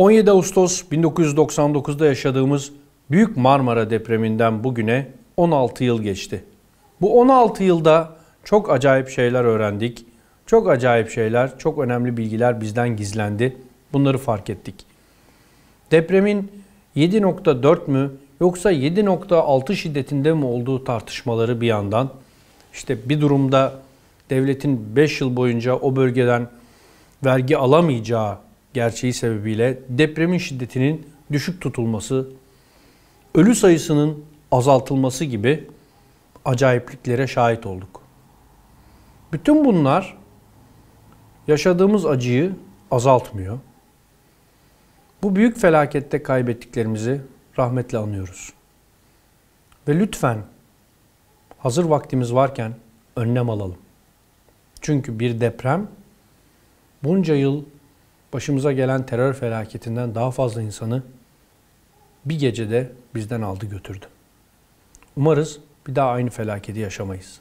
17 Ağustos 1999'da yaşadığımız Büyük Marmara depreminden bugüne 16 yıl geçti. Bu 16 yılda çok acayip şeyler öğrendik. Çok acayip şeyler, çok önemli bilgiler bizden gizlendi. Bunları fark ettik. Depremin 7.4 mü yoksa 7.6 şiddetinde mi olduğu tartışmaları bir yandan. İşte bir durumda devletin 5 yıl boyunca o bölgeden vergi alamayacağı gerçeği sebebiyle depremin şiddetinin düşük tutulması, ölü sayısının azaltılması gibi acayipliklere şahit olduk. Bütün bunlar yaşadığımız acıyı azaltmıyor. Bu büyük felakette kaybettiklerimizi rahmetle anıyoruz. Ve lütfen hazır vaktimiz varken önlem alalım. Çünkü bir deprem bunca yıl başımıza gelen terör felaketinden daha fazla insanı bir gecede bizden aldı götürdü. Umarız bir daha aynı felaketi yaşamayız.